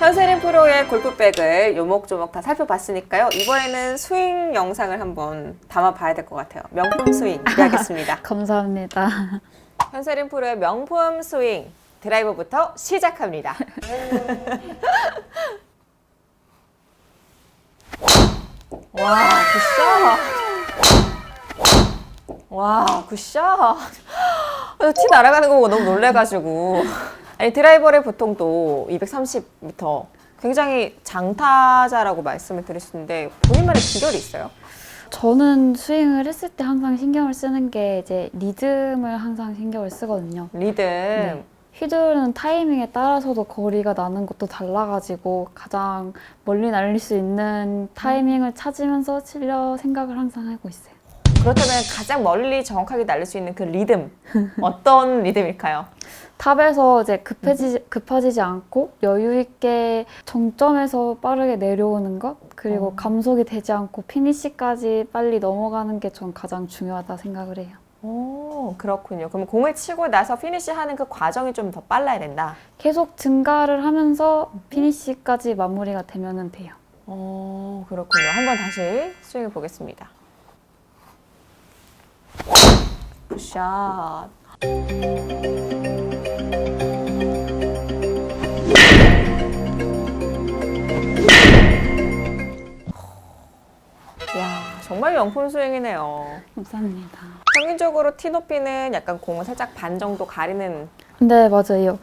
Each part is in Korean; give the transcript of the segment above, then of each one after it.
현세린 프로의 골프백을 요목조목 다 살펴봤으니까요. 이번에는 스윙 영상을 한번 담아봐야 될 것 같아요. 명품 스윙 기대하겠습니다. 감사합니다. 현세린 프로의 명품 스윙 드라이버부터 시작합니다. 와, 굿샷. 와, 굿샷. 티 날아가는 거 보고 너무 놀래가지고. 아니, 드라이버를 보통 또 230m 굉장히 장타자라고 말씀을 드렸는데 본인만의 비결이 있어요? 저는 스윙을 했을 때 항상 신경을 쓰는 게 이제 리듬을 항상 신경을 쓰거든요. 리듬. 휘두르는 타이밍에 따라서도 거리가 나는 것도 달라가지고 가장 멀리 날릴 수 있는 타이밍을 찾으면서 치려 생각을 항상 하고 있어요. 그렇다면 가장 멀리 정확하게 날릴 수 있는 그 리듬 어떤 리듬일까요? 탑에서 이제 급해지, 급해지지 않고 여유 있게 정점에서 빠르게 내려오는 것 그리고 어. 감속이 되지 않고 피니시까지 빨리 넘어가는 게 전 가장 중요하다 생각을 해요. 오 그렇군요. 그럼 공을 치고 나서 피니시 하는 그 과정이 좀 더 빨라야 된다. 계속 증가를 하면서 피니시까지 마무리가 되면 돼요. 오 그렇군요. 한번 다시 스윙해 보겠습니다. 굿샷. 야 정말 명품 스윙이네요. 감사합니다. 평균적으로 티 높이는 약간 공을 살짝 반 정도 가리는 네, 맞아요.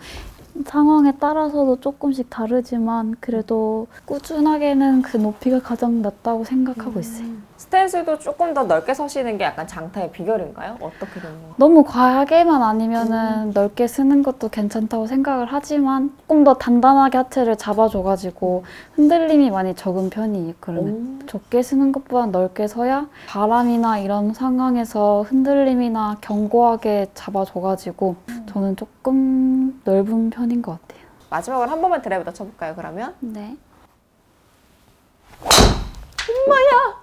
상황에 따라서도 조금씩 다르지만 그래도 꾸준하게는 그 높이가 가장 낫다고 생각하고 있어요. 스탠스도 조금 더 넓게 서시는 게 약간 장타의 비결인가요? 어떻게 되는 거? 너무 과하게만 아니면은 넓게 쓰는 것도 괜찮다고 생각을 하지만 조금 더 단단하게 하체를 잡아줘가지고 흔들림이 많이 적은 편이에요. 그러면 적게 쓰는 것보다 넓게 서야 바람이나 이런 상황에서 흔들림이나 견고하게 잡아줘가지고 저는 조금 넓은 편인 것 같아요. 마지막으로 한 번만 드라이브 더 쳐볼까요? 그러면 네. 엄마야.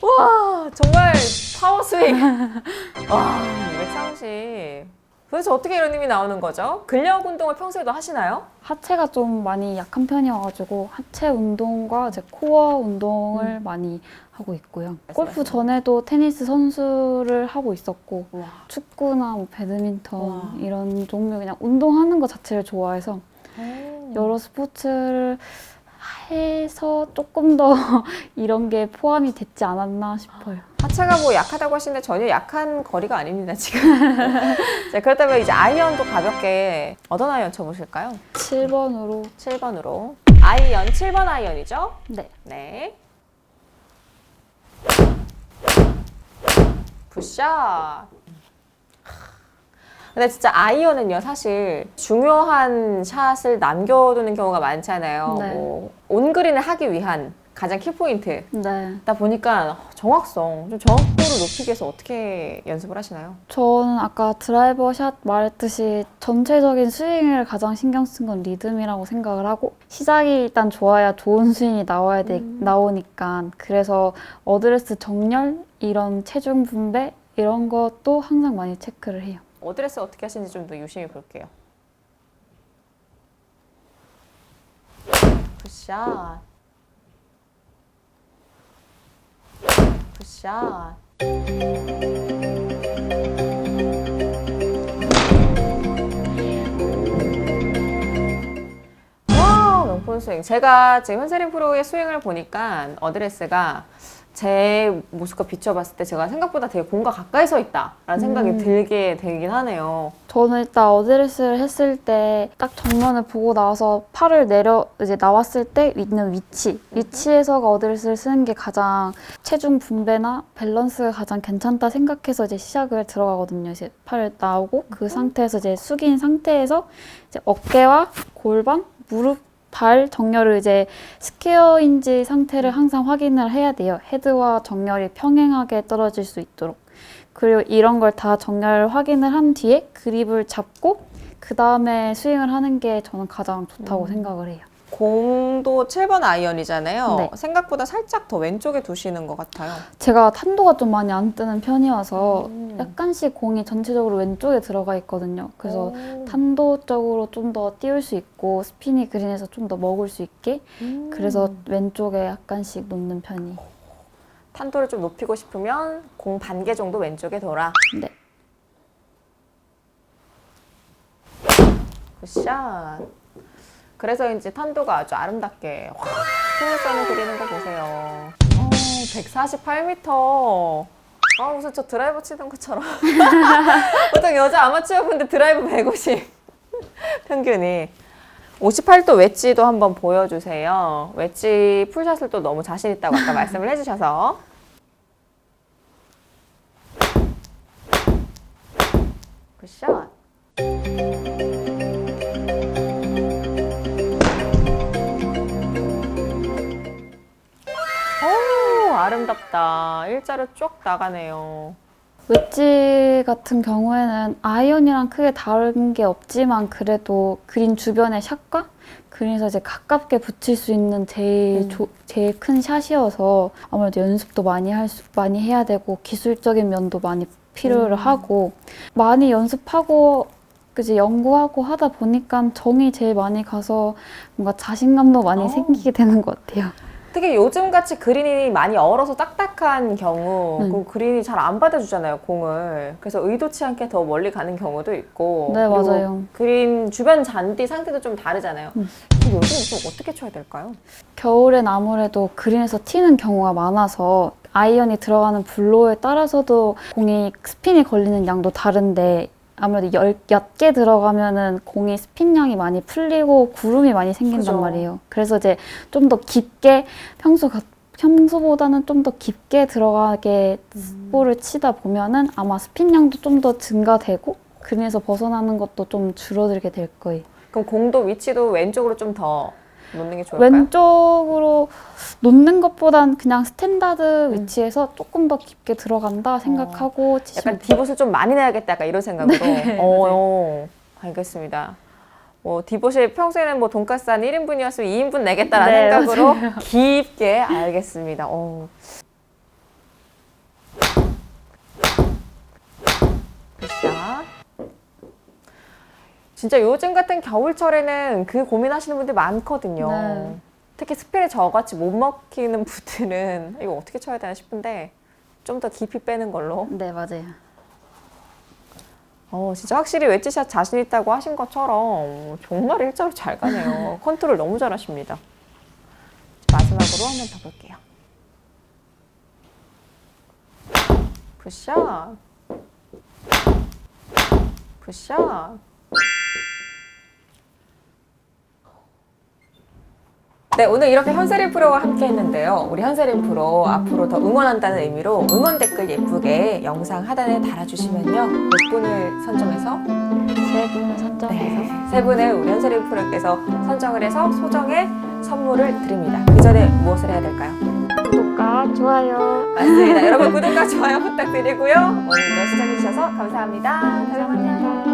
와 정말 파워 스윙. 와 230. 도대체 어떻게 이런 힘이 나오는 거죠? 근력 운동을 평소에도 하시나요? 하체가 좀 많이 약한 편이어가지고 하체 운동과 이제 코어 운동을 많이 하고 있고요. 골프 전에도 테니스 선수를 하고 있었고 와. 축구나 뭐 배드민턴 와. 이런 종류 그냥 운동하는 것 자체를 좋아해서 여러 스포츠를 해서 조금 더 이런 게 포함이 됐지 않았나 싶어요. 하체가 뭐 약하다고 하시는데 전혀 약한 거리가 아닙니다 지금. 자 그렇다면 이제 아이언도 가볍게 어떤 아이언 쳐보실까요? 7번으로 7번으로 아이언 7번 아이언이죠? 네. 네. 굿샷. 근데 진짜 아이언은요 사실 중요한 샷을 남겨두는 경우가 많잖아요. 네. 뭐 온그린을 하기 위한 가장 키포인트. 네. 다 보니까 정확성, 좀 정확도를 높이기 위해서 어떻게 연습을 하시나요? 저는 아까 드라이버 샷 말했듯이 전체적인 스윙을 가장 신경 쓴 건 리듬이라고 생각을 하고 시작이 일단 좋아야 좋은 스윙이 나와야 돼, 나오니까 그래서 어드레스 정렬 이런 체중 분배 이런 것도 항상 많이 체크를 해요. 어드레스 어떻게 하시는지 좀 더 유심히 볼게요. 굿샷. 굿샷. 와, 명품 스윙. 제가 지금 현세린 프로의 스윙을 보니까 어드레스가 제 모습과 비춰봤을 때 제가 생각보다 되게 공과 가까이 서 있다라는 생각이 음. 들게 되긴 하네요. 저는 일단 어드레스를 했을 때 딱 정면을 보고 나와서 팔을 내려 이제 나왔을 때 있는 위치 위치에서가 어드레스를 쓰는 게 가장 체중 분배나 밸런스가 가장 괜찮다 생각해서 이제 시작을 들어가거든요. 이제 팔 나오고 그 상태에서 이제 숙인 상태에서 이제 어깨와 골반, 무릎 발 정렬을 이제 스퀘어인지 상태를 항상 확인을 해야 돼요. 헤드와 정렬이 평행하게 떨어질 수 있도록. 그리고 이런 걸 다 정렬 확인을 한 뒤에 그립을 잡고 그 다음에 스윙을 하는 게 저는 가장 좋다고 음. 생각을 해요. 공도 7번 아이언이잖아요. 네. 생각보다 살짝 더 왼쪽에 두시는 것 같아요. 제가 탄도가 좀 많이 안 뜨는 편이어서 음. 약간씩 공이 전체적으로 왼쪽에 들어가 있거든요. 그래서 오. 탄도 쪽으로 좀 더 띄울 수 있고 스피니 그린에서 좀 더 먹을 수 있게 음. 그래서 왼쪽에 약간씩 놓는 편이. 탄도를 좀 높이고 싶으면 공 반 개 정도 왼쪽에 돌아. 네. 굿샷. 그래서인지 탄도가 아주 아름답게 확 스무선을 그리는 거 보세요. 어, 148m. 아 무슨 저 드라이버 치는 것처럼. 보통 여자 아마추어 분들 드라이브 150 평균이. 58도 웨지도 한번 보여주세요. 웨지 풀샷을 또 너무 자신 있다고 아까 말씀을 해주셔서. 굿샷. 아름답다. 일자로 쭉 나가네요. 웨지 같은 경우에는 아이언이랑 크게 다른 게 없지만 그래도 그린 주변의 샷과 그린에서 이제 가깝게 붙일 수 있는 제일 음. 조- 제일 큰 샷이어서 아무래도 연습도 많이 할 수, 많이 해야 되고 기술적인 면도 많이 필요를 음. 하고 많이 연습하고 그지 연구하고 하다 보니까 정이 제일 많이 가서 뭔가 자신감도 많이 어. 생기게 되는 것 같아요. 특히 요즘 같이 그린이 많이 얼어서 딱딱한 경우, 음. 그 그린이 잘 안 받아주잖아요, 공을. 그래서 의도치 않게 더 멀리 가는 경우도 있고. 네, 그리고 맞아요. 그린 주변 잔디 상태도 좀 다르잖아요. 음. 요즘 좀 어떻게 쳐야 될까요? 겨울엔 아무래도 그린에서 튀는 경우가 많아서 아이언이 들어가는 블로에 따라서도 공이 스핀이 걸리는 양도 다른데 아무래도 열- 얕게 들어가면은 공이 스핀 양이 많이 풀리고 구름이 많이 생긴단 그죠. 말이에요. 그래서 이제 좀 더 깊게 평소 같- 평소보다는 좀 더 깊게 들어가게 볼을 치다 보면은 아마 스핀 양도 좀 더 증가되고 그린에서 벗어나는 것도 좀 줄어들게 될 거예요. 그럼 공도 위치도 왼쪽으로 좀 더 놓는 게 좋을까요? 왼쪽으로 놓는 것보단 그냥 스탠다드 위치에서 조금 더 깊게 들어간다 생각하고 치시면 약간 디봇을 좀 많이 내야겠다 약간 이런 생각으로. 네, 어, 어, 알겠습니다. 뭐 디봇이 평소에는 뭐 돈가스 한 1인분이었으면 2인분 내겠다라는 네, 생각으로 깊게 알겠습니다. 어. 굿샷. 진짜 요즘 같은 겨울철에는 그 고민하시는 분들 많거든요. 네. 특히 스피에 저같이 못 먹히는 분들은 이거 어떻게 쳐야 되나 싶은데 좀 더 깊이 빼는 걸로. 네 맞아요. 어, 진짜 확실히 웨지샷 자신 있다고 하신 것처럼 정말 일자로 잘 가네요. 컨트롤 너무 잘하십니다. 마지막으로 한 번 더 볼게요. 굿샷. 굿샷. 네, 오늘 이렇게 현세린 프로와 함께 했는데요. 우리 현세린 프로 앞으로 더 응원한다는 의미로 응원 댓글 예쁘게 영상 하단에 달아주시면요. 몇 분을 선정해서 세 분을 선정해서 네, 세 분을 우리 현세린 프로께서 선정을 해서 소정의 선물을 드립니다. 그 전에 무엇을 해야 될까요? 구독과 좋아요 맞습니다. 여러분 구독과 좋아요 부탁드리고요. 오늘도 시청해주셔서 감사합니다. 감사합니다.